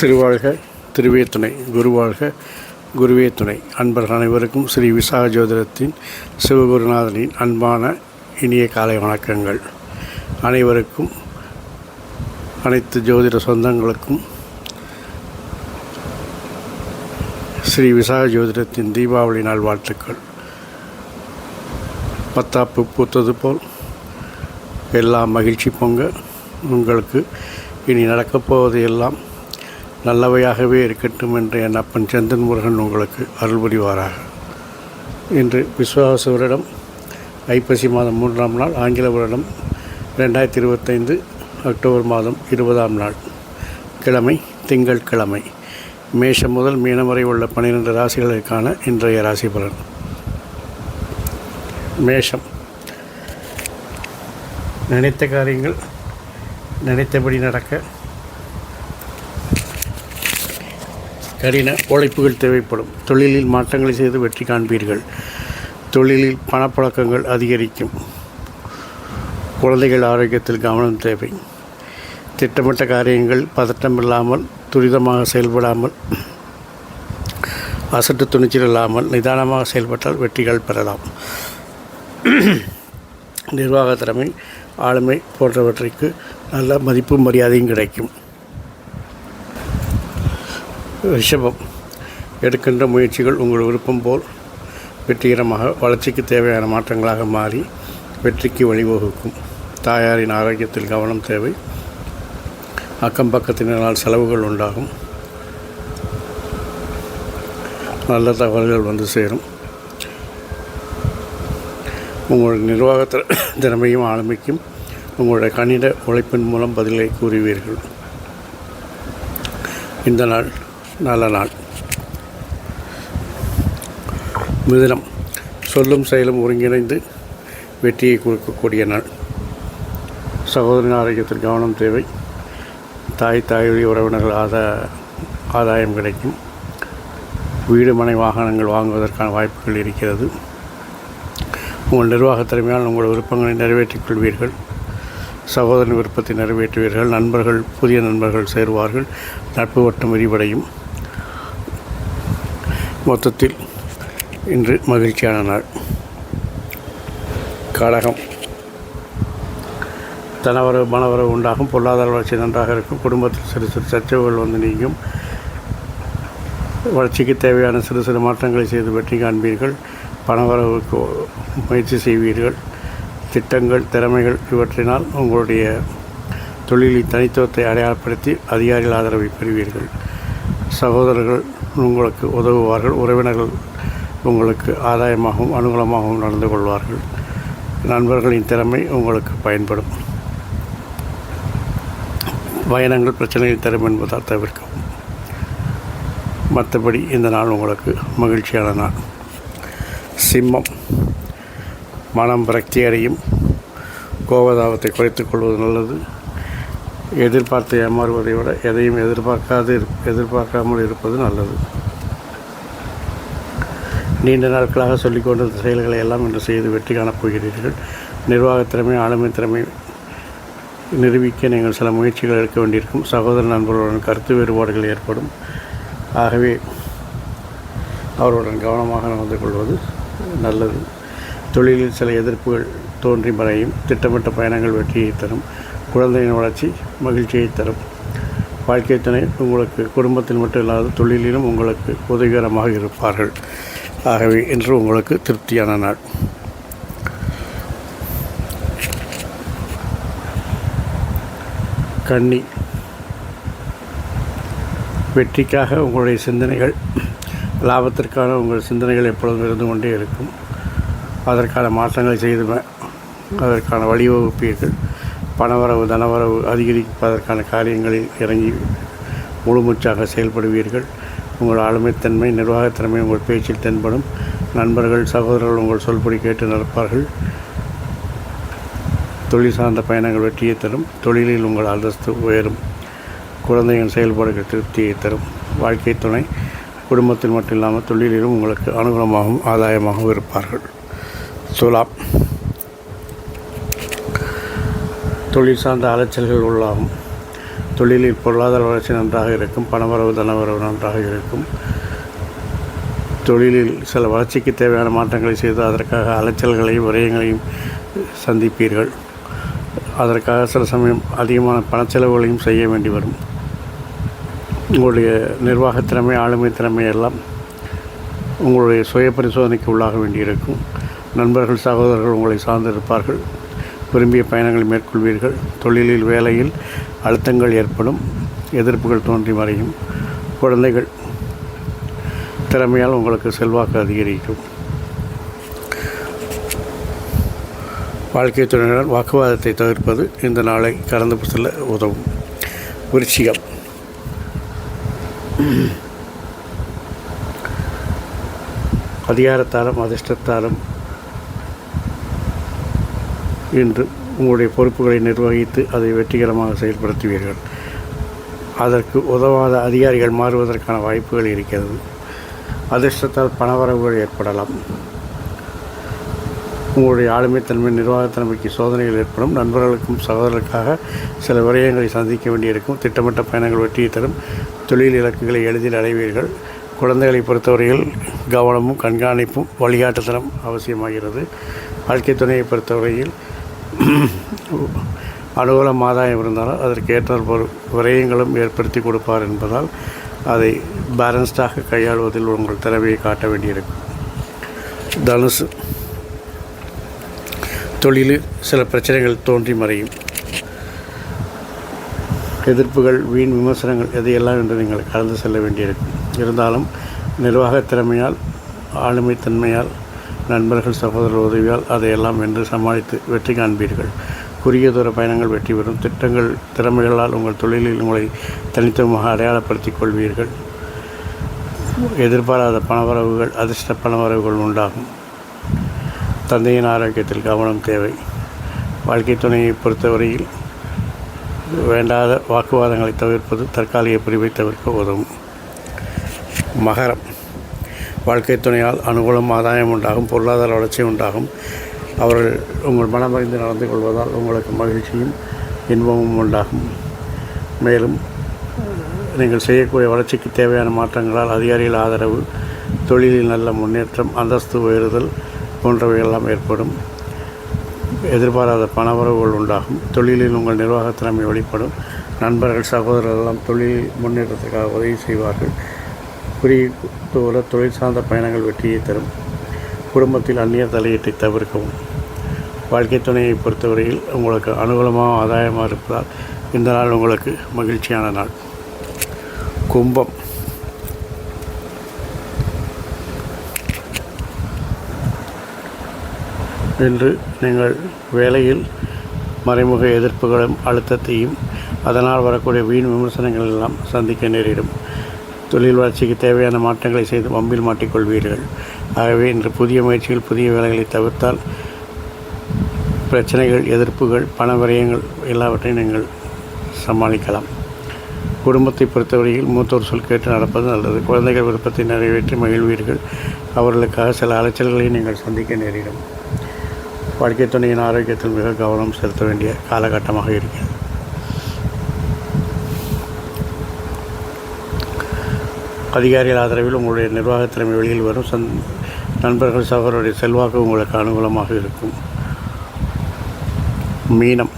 திருவாழ்க திருவேத்துணை குருவாழ்க குருவே துணை. அன்பர்கள் அனைவருக்கும் ஸ்ரீ விசாக ஜோதிடத்தின் சிவகுருநாதனின் அன்பான இனிய காலை வணக்கங்கள். அனைவருக்கும் அனைத்து ஜோதிட சொந்தங்களுக்கும் ஸ்ரீ விசாக ஜோதிடத்தின் தீபாவளி நாள் வாழ்த்துக்கள். பத்தாப்பு பூத்தது போல் எல்லாம் மகிழ்ச்சி பொங்க உங்களுக்கு இனி நடக்கப் போவது எல்லாம் நல்லவையாகவே இருக்கட்டும் என்று என் அப்பன் செந்தன் முருகன் உங்களுக்கு அருள் புரிவாராக. இன்று விஸ்வாச வருடம் ஐப்பசி மாதம் மூன்றாம் நாள் ஆங்கில வருடம் ரெண்டாயிரத்தி இருபத்தைந்து அக்டோபர் மாதம் இருபதாம் நாள் கிழமை திங்கள் கிழமை. மேஷம் முதல் மீனம் வரை உள்ள பன்னிரெண்டு ராசிகளுக்கான இன்றைய ராசி பலன். மேஷம். நினைத்த காரியங்கள் நினைத்தபடி நடக்க கடின உழைப்புகள் தேவைப்படும். தொழிலில் மாற்றங்களை செய்து வெற்றி காண்பீர்கள். தொழிலில் பணப்பழக்கங்கள் அதிகரிக்கும். குழந்தைகள் ஆரோக்கியத்தில் கவனம் தேவை. திட்டமிட்ட காரியங்கள் பதட்டமில்லாமல் துரிதமாக செயல்படாமல் அசட்டு துணிச்சல் இல்லாமல் நிதானமாக செயல்பட்டால் வெற்றிகள் பெறலாம். நிர்வாக திறமை ஆளுமை போன்றவற்றிற்கு நல்ல மதிப்பும் மரியாதையும் கிடைக்கும். ரிஷபம் எடுக்கின்ற முயற்சிகள் உங்கள் விருப்பம் போல் வெற்றிகரமாக வளர்ச்சிக்கு தேவையான மாற்றங்களாக மாறி வெற்றிக்கு வழிவகுக்கும். தாயாரின் ஆரோக்கியத்தில் கவனம் தேவை. அக்கம் பக்கத்தினரால் செலவுகள் உண்டாகும். நல்ல தகவல்கள் வந்து சேரும். உங்களுடைய நிர்வாக திறமையும் ஆளுமைக்கும் உங்களுடைய கணித உழைப்பின் மூலம் பதிலை கூறுவீர்கள். இந்த நாள் நல்ல நாள். மிதினம் சொல்லும் செயலும் ஒருங்கிணைந்து வெற்றியை கொடுக்கக்கூடிய நாள். சகோதரின் ஆரோக்கியத்தில் கவனம் தேவை. தாய் தாய் உறவினர்கள் ஆதா ஆதாயம் கிடைக்கும். வீடு மனை வாகனங்கள் வாங்குவதற்கான வாய்ப்புகள் இருக்கிறது. உங்கள் நிர்வாக திறமையால் உங்கள் விருப்பங்களை நிறைவேற்றிக் கொள்வீர்கள். சகோதரன் விருப்பத்தை நிறைவேற்றுவீர்கள். நண்பர்கள் புதிய நண்பர்கள் சேருவார்கள். நட்பு வட்டம் விரிவடையும். மொத்தத்தில் இன்று மகிழ்ச்சியான நாள். கடகம். தனவரவு மனவரவு உண்டாகும் பொருளாதார வளர்ச்சி நன்றாக இருக்கும் குடும்பத்தில் சிறு சிறு சச்சரவுகள் வந்து நீங்கும். வளர்ச்சிக்கு தேவையான சிறு சிறு மாற்றங்களை செய்து வெற்றி காண்பீர்கள். பணவரவுக்கு முயற்சி செய்வீர்கள். திட்டங்கள் திறமைகள் இவற்றினால் உங்களுடைய தொழிலின் தனித்துவத்தை அடையாளப்படுத்தி அதிகாரிகள் ஆதரவை பெறுவீர்கள். சகோதரர்கள் உங்களுக்கு உதவுவார்கள். உறவினர்கள் உங்களுக்கு ஆதாயமாகவும் அனுகூலமாகவும் நடந்து கொள்வார்கள். நண்பர்களின் திறமை உங்களுக்கு பயன்படும். பயணங்கள் பிரச்சனைகள் தரும் என்பதால் தவிர்க்கவும் மற்றபடி இந்த நாள் உங்களுக்கு மகிழ்ச்சியான நாள். சிம்மம் மனம் விரக்தி அடையும். கோபதாபத்தை குறைத்துக் கொள்வது நல்லது. எதிர்பார்த்து ஏமாறுவதை விட எதையும் எதிர்பார்க்காது எதிர்பார்க்காமல் இருப்பது நல்லது. நீண்ட நாட்களாக சொல்லிக்கொண்டிருந்த செயல்களை எல்லாம் இன்று செய்து வெற்றி காணப் போகிறீர்கள். நிர்வாகத் திறமை ஆளுமை திறமை நிரூபிக்க நீங்கள் சில முயற்சிகள் எடுக்க வேண்டியிருக்கும். சகோதர நண்பர்களுடன் கருத்து வேறுபாடுகள் ஏற்படும். ஆகவே அவருடன் கவனமாக நடந்து கொள்வது நல்லது. தொழிலில் சில எதிர்ப்புகள் தோன்றி மறையும். திட்டமிட்ட பயணங்கள் வெற்றியை தரும். குழந்தையின் வளர்ச்சி மகிழ்ச்சியை தரும். வாழ்க்கை துணை உங்களுக்கு குடும்பத்தில் மட்டும் இல்லாத தொழிலிலும் உங்களுக்கு உதவிகரமாக இருப்பார்கள். ஆகவே இன்று உங்களுக்கு திருப்தியான நாள். கன்னி வெற்றிக்காக உங்களுடைய சிந்தனைகள் லாபத்திற்கான உங்கள் சிந்தனைகள் எப்பொழுதும் இருந்து கொண்டே இருக்கும். அதற்கான மாற்றங்களை செய்து அதற்கான வழிவகுப்பீர்கள். பணவரவு தனவரவு அதிகரிப்பதற்கான காரியங்களில் இறங்கி முழுமூச்சாக செயல்படுவீர்கள். உங்கள் ஆளுமைத்தன்மை நிர்வாகத்தன்மை உங்கள் பேச்சில் தென்படும். நண்பர்கள் சகோதரர்கள் உங்கள் சொல்படி கேட்டு நடப்பார்கள். தொழில் சார்ந்த பயணங்கள் வெற்றியை தரும். தொழிலில் உங்கள் அந்தஸ்து உயரும். குழந்தையின் செயல்பாடுகள் திருப்தியை தரும். வாழ்க்கை துணை. குடும்பத்தில் மட்டும் இல்லாமல் தொழிலிலும் உங்களுக்கு அனுகூலமாகவும் ஆதாயமாகவும் இருப்பார்கள். துலாம் தொழில் சார்ந்த அலைச்சல்கள் உள்ளாகும். தொழிலில் பொருளாதார வளர்ச்சி நன்றாக இருக்கும் பணவரவு தனவரவு நன்றாக இருக்கும். தொழிலில் சில வளர்ச்சிக்கு தேவையான மாற்றங்களை செய்து அதற்காக அலைச்சல்களையும் விரயங்களையும் சந்திப்பீர்கள். அதற்காக சில சமயம் அதிகமான பணச்செலவுகளையும் செய்ய வேண்டி வரும். உங்களுடைய நிர்வாகத் திறமை ஆளுமை திறமை எல்லாம் உங்களுடைய சுய பரிசோதனைக்கு உள்ளாக வேண்டியிருக்கும். நண்பர்கள் சகோதரர்கள் உங்களை சார்ந்திருப்பார்கள். விரும்பிய பயணங்களை மேற்கொள்வீர்கள். தொழிலில் வேலையில் அழுத்தங்கள் ஏற்படும். எதிர்ப்புகள் தோன்றி மறையும். குழந்தைகள் திறமையால் உங்களுக்கு செல்வாக்கு அதிகரிக்கும். வாழ்க்கை துணையுடன் வாக்குவாதத்தை தவிர்ப்பது இந்த நாளை கடந்து செல்ல உதவும். விருச்சிகம். அதிகாரத்தாலும் அதிர்ஷ்டத்தாலும் என்று உங்களுடைய பொறுப்புகளை நிர்வகித்து அதை வெற்றிகரமாக செயல்படுத்துவீர்கள். அதற்கு உதவாத அதிகாரிகள் மாறுவதற்கான வாய்ப்புகள் இருக்கிறது. அதிர்ஷ்டத்தால் பணவரவுகள் ஏற்படலாம். உங்களுடைய ஆளுமைத்தன்மை நிர்வாகத்தன்மைக்கு சோதனைகள் ஏற்படும். நண்பர்களுக்கும் சகோதரர்களுக்காக சில விரயங்களை சந்திக்க வேண்டியிருக்கும். திட்டமிட்ட பயணங்கள் வெற்றியை தரும். தொழில் இலக்குகளை எளிதில் அடைவீர்கள். குழந்தைகளை பொறுத்தவரையில் கவனமும் கண்காணிப்பும் வழிகாட்டுத்தனம் அவசியமாகிறது. வாழ்க்கை துணையை பொறுத்தவரையில் அனுகூலம் ஆதாயம் இருந்தாலும் அதற்கு ஒரு விரயங்களும் ஏற்படுத்தி கொடுப்பார் என்பதால் அதை பேலன்ஸ்டாக கையாளுவதில் உங்கள் திறமையை காட்ட வேண்டியிருக்கும். தனுசு. தொழிலில் சில பிரச்சனைகள் தோன்றி மறையும். எதிர்ப்புகள் வீண் விமர்சனங்கள் எதையெல்லாம் என்று நீங்கள் கலந்து செல்ல வேண்டியிருக்கும். இருந்தாலும் நிர்வாக திறமையால் ஆளுமைத்தன்மையால் நண்பர்கள் சகோதரர் உதவியால் அதையெல்லாம் வென்று சமாளித்து வெற்றி காண்பீர்கள். குறுகிய தூர பயணங்கள் வெற்றி பெறும். திட்டங்கள் திறமைகளால் உங்கள் தொழிலில் உங்களை தனித்துவமாக அடையாளப்படுத்திக் கொள்வீர்கள். எதிர்பாராத பணவரவுகள் அதிர்ஷ்ட பணவரவுகள் உண்டாகும். தந்தையின் ஆரோக்கியத்தில் கவனம் தேவை. வாழ்க்கை துணையை பொறுத்தவரையில் வேண்டாத வாக்குவாதங்களை தவிர்ப்பது தற்காலிக பிரிவை தவிர்க்க உதவும். மகரம். வாழ்க்கை துணையால் அனுகூலம் ஆதாயம் உண்டாகும் பொருளாதார வளர்ச்சி உண்டாகும். அவர்கள் உங்கள் மனமறிந்து நடந்து கொள்வதால் உங்களுக்கு மகிழ்ச்சியும் இன்பமும் உண்டாகும். மேலும் நீங்கள் செய்யக்கூடிய வளர்ச்சிக்கு தேவையான மாற்றங்களால் அதிகாரிகள் ஆதரவு தொழிலில் நல்ல முன்னேற்றம் அந்தஸ்து உயருதல் போன்றவையெல்லாம் ஏற்படும். எதிர்பாராத பணவரவுகள் உண்டாகும். தொழிலில் உங்கள் நிர்வாக திறமை வெளிப்படும். நண்பர்கள் சகோதரர்கள் எல்லாம் தொழில் முன்னேற்றத்துக்காக உதவி செய்வார்கள். குறித்தோர தொழில் சார்ந்த பயணங்கள் வெற்றியை தரும். குடும்பத்தில் அந்நிய தலையீட்டை தவிர்க்கவும். வாழ்க்கை துணையை பொறுத்தவரையில் உங்களுக்கு அனுகூலமாக ஆதாயமாக இருப்பதால் இந்த நாள் உங்களுக்கு மகிழ்ச்சியான நாள். கும்பம். இன்று நீங்கள் வேலையில் மறைமுக எதிர்ப்புகளும் அழுத்தத்தையும் அதனால் வரக்கூடிய வீண் விமர்சனங்கள் எல்லாம் சந்திக்க நேரிடும். தொழில் வளர்ச்சிக்கு தேவையான மாற்றங்களை செய்து வம்பில் மாட்டிக்கொள்வீர்கள். ஆகவே இன்று புதிய முயற்சிகள் புதிய வேலைகளை தவிர்த்தால் பிரச்சனைகள் எதிர்ப்புகள் பண விரயங்கள் எல்லாவற்றையும் நீங்கள் சமாளிக்கலாம். குடும்பத்தை பொறுத்தவரையில் மூத்தோர் சொல் கேட்டு நடப்பது நல்லது. குழந்தைகள் விருப்பத்தை நிறைவேற்றி மகிழ்வீர்கள். அவர்களுக்காக சில அலைச்சல்களை நீங்கள் சந்திக்க நேரிடும். வாழ்க்கை துணையின் ஆரோக்கியத்தில் மிக கவனம் செலுத்த வேண்டிய காலகட்டமாக இருக்கிறது. அதிகாரிகள் ஆதரவில் உங்களுடைய நிர்வாகத்திறமை வெளியில் வரும். சந் நண்பர்கள் சகோதரருடைய செல்வாக்கு உங்களுக்கு அனுகூலமாக இருக்கும். மீனம்.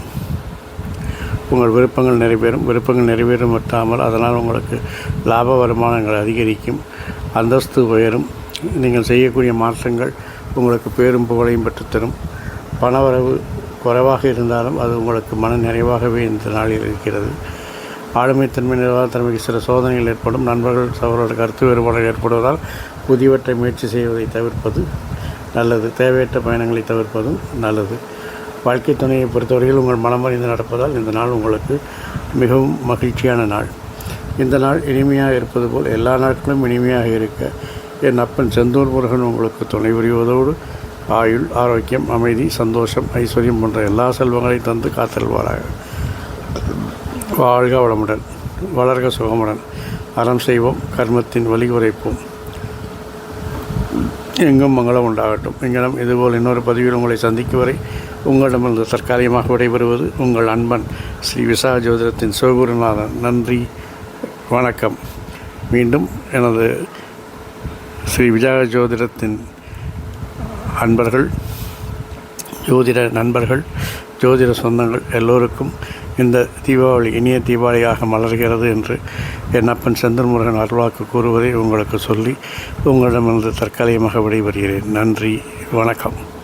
உங்கள் விருப்பங்கள் நிறைவேறும். விருப்பங்கள் நிறைவேறும் மட்டாமல் அதனால் உங்களுக்கு லாப வருமானங்கள் அதிகரிக்கும். அந்தஸ்து உயரும். நீங்கள் செய்யக்கூடிய மாற்றங்கள் உங்களுக்கு பேரும் புகழையும் பெற்றுத்தரும். பணவரவு குறைவாக இருந்தாலும் அது உங்களுக்கு மன நிறைவாகவே இந்த நாளில் இருக்கிறது. ஆளுமைத்தன்மை நிர்வாகத்தன்மைக்கு சில சோதனைகள் ஏற்படும். நண்பர்கள் சகோதரர்கள் கருத்து வேறுபாடுகள் ஏற்படுவதால் புதியவற்றை முயற்சி செய்வதை தவிர்ப்பது நல்லது. தேவையற்ற பயணங்களை தவிர்ப்பதும் நல்லது. வாழ்க்கை துணையை பொறுத்தவரையில் உங்கள் மனமறிந்து நடப்பதால் இந்த நாள் உங்களுக்கு மிகவும் மகிழ்ச்சியான நாள். இந்த நாள் இனிமையாக இருப்பது போல் எல்லா நாட்களும் இனிமையாக இருக்க என் அப்பன் செந்தூர் முருகன் உங்களுக்கு துணை புரிவதோடு ஆயுள் ஆரோக்கியம் அமைதி சந்தோஷம் ஐஸ்வர்யம் போன்ற எல்லா செல்வங்களையும் தந்து காத்தல்வாராக வாழ்க வளமுடன் வளர்க சுகமுடன். அறம் செய்வோம் கர்மத்தின் வழி உரைப்போம். எங்கும் மங்களம் உண்டாகட்டும். எங்களிடம் இதுபோல் இன்னொரு பதிவில் உங்களை சந்திக்கும் வரை உங்களிடமிருந்து தற்காலிகமாக விடைபெறுவது உங்கள் அன்பன் ஸ்ரீ விசா ஜோதிடத்தின் சிவகுருநாதன் நன்றி வணக்கம். மீண்டும் எனது ஸ்ரீ விஜய ஜோதிடத்தின் அன்பர்கள் ஜோதிட நண்பர்கள் ஜோதிட சொந்தங்கள் எல்லோருக்கும் இந்த தீபாவளி இனிய தீபாவளியாக மலர்கிறது என்று என் அப்பன் செந்தன்முருகன் அருள்வாக்கு கூறுவதை உங்களுக்கு சொல்லி உங்களிடமிருந்து தற்காலிகமாக விடைபெறுகிறேன். நன்றி வணக்கம்.